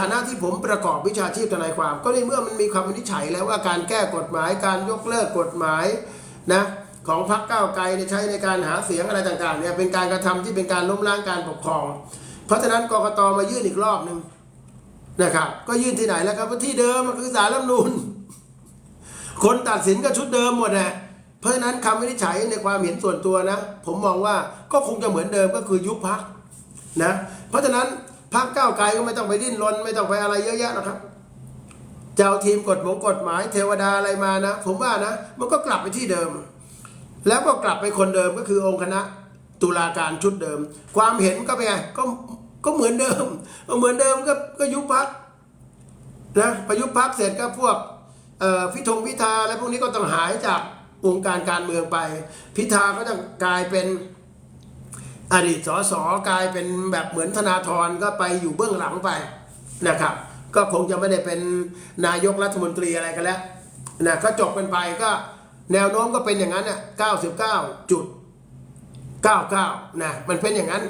ฐานะที่ผมประกอบวิชาชีพทนายความ ก็ในเมื่อมันมีคำวินิจฉัยแล้วว่าการแก้กฎหมายการยกเลิกกฎหมายนะของพรรคก้าวไกลใช้ในการหาเสียงอะไรต่างๆเนี่ยเป็นการกระทำที่เป็นการล้มล้างการปกครอง เพราะฉะนั้นกรกตมายื่นอีกรอบหนึ่งนะครับ ก็ยื่นที่ไหนแล้วครับที่เดิมมันคือสารรัฐมนูญคนตัดสินก็ชุดเดิมหมดนะเพราะฉะนั้นคำวินิจฉัยในความเห็นส่วนตัวนะ ผมมองว่าก็คงจะเหมือนเดิมก็คือยุบพักนะเพราะฉะนั้น พักก้าวไกลก็ไม่ต้องไปดิ้นรนไม่ต้องไปอะไรเยอะแยะหรอกครับจะเอาทีมกฎหมงกฎหมายเทวดาอะไรมานะ ผมว่านะ มันก็กลับไปที่เดิม แล้วก็กลับไปคนเดิมก็คือองค์คณะตุลาการชุดเดิม ความเห็นก็เป็นไงก็ก็เหมือนเดิมเหมือนเดิมก็ก็ยุบพักนะประยุทธ์พักเสร็จก็พวกพิธงพิธาและพวกนี้ก็ต้องหายจากวงการการเมืองไป พิธาก็จะกลายเป็น อดีตสสกลายเป็นแบบเหมือนธนาธรก็ไปอยู่เบื้องหลังไปนะครับ ก็คงจะไม่ได้เป็นนายกรัฐมนตรีอะไรกันแล้วนะก็จบกันไปก็แนวโน้มก็เป็นอย่างนั้นน่ะ99จุดเก้าเก้านะมันเป็นอย่างนั้น